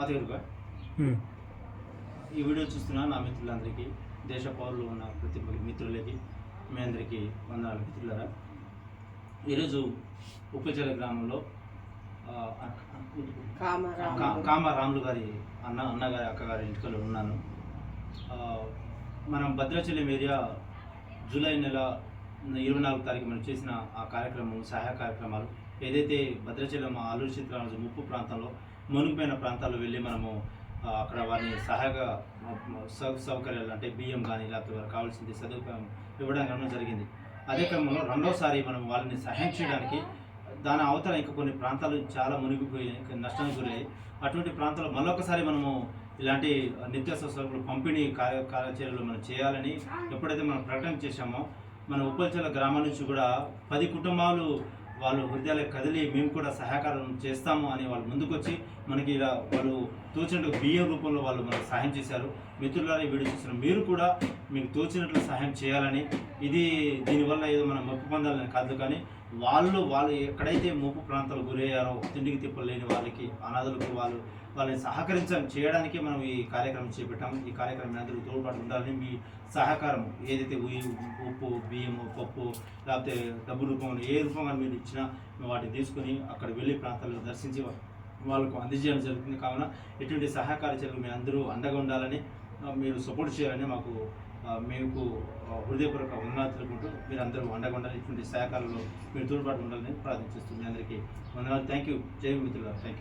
అతగారుగా ఈ వీడియో చూస్తున్న నా మిత్రులందరికీ దేశ పౌరులు ఉన్న ప్రతి ఒక్క మిత్రులకి మీ అందరికీ వందనాలు మిత్రులరా. ఈరోజు ఉప్పచల గ్రామంలో ఆ, కామరామ కా- కామ రాములు గారి అన్న అన్నగారి అక్కగారి ఇంటికలో ఉన్నాను. ఆ, మనం భద్రాచలం ఏరియా జూలై నెల ఇరవై నాలుగు తారీఖు మనం చేసిన ఆ కార్యక్రమం సహాయ కార్యక్రమాలు ఏదైతే భద్రాచలం ఆలూరు చిత్రాల ముప్పు ప్రాంతంలో మునిగిపోయిన ప్రాంతాల్లో వెళ్ళి మనము అక్కడ వారిని సహాయక సౌ సౌకర్యాలు అంటే బియ్యం కానీ లేకపోతే వారికి కావాల్సింది సదుపాయం ఇవ్వడం కానీ జరిగింది. అదే క్రమంలో రెండోసారి మనం వాళ్ళని సహాయం చేయడానికి దాని అవతల ఇంకా కొన్ని ప్రాంతాలు చాలా మునిగిపోయి నష్టం నష్టానికి గురయ్యాయి. అటువంటి ప్రాంతాల్లో మళ్ళొకసారి మనము ఇలాంటి నిత్యావసర సరుకులు పంపిణీ కార్య కార్యచర్యలు మనం చేయాలని ఎప్పుడైతే మనం ప్రకటన చేశామో మన ఉప్పల్చల గ్రామం నుంచి కూడా పది కుటుంబాలు వాళ్ళు హృదయాలకు కదిలి మేము కూడా సహకారం చేస్తాము అని వాళ్ళు ముందుకొచ్చి మనకి ఇలా వాళ్ళు తోచినట్టు బియ్యం రూపంలో వాళ్ళు మనకు సహాయం చేశారు. మిత్రులారా వీడియో చూసిన మీరు కూడా మీకు తోచినట్లు సహాయం చేయాలని. ఇది దీనివల్ల ఏదో మనం మొప్పు పొందాలని కాదు కానీ వాళ్ళు వాళ్ళు ఎక్కడైతే ముప్పు ప్రాంతాలు గురయ్యారో తిండికి తిప్పలేని వాళ్ళకి అనాథులకు వాళ్ళు వాళ్ళని సహకరించడం చేయడానికి మనం ఈ కార్యక్రమం చేపట్టాము. ఈ కార్యక్రమం అందరూ తోడ్పాటు ఉండాలని మీ సహకారం ఏదైతే ఉయ్యి- ఉప్పు బియ్యము పప్పు లేకపోతే డబ్బు రూపంలో ఏ రూపంగా మీరు ఇచ్చినా మేము వాటిని తీసుకుని అక్కడ వెళ్ళి ప్రాంతాల్లో దర్శించి వాళ్ళకు అందజేయడం జరుగుతుంది. కావున ఎటువంటి సహకార చర్యలు మీ అందరూ అండగా ఉండాలని మీరు సపోర్ట్ చేయాలని మాకు మీకు హృదయపూర్వక వందనాలు తెలుపుకుంటూ మీరు అందరూ అండగా ఇటువంటి సహకారంలో మీరు తోడ్పాటు ఉండాలని ప్రార్థిస్తున్నాను మీ అందరికీ వందనాలు. థ్యాంక్ యూ జై మిత్రులు థ్యాంక్ యూ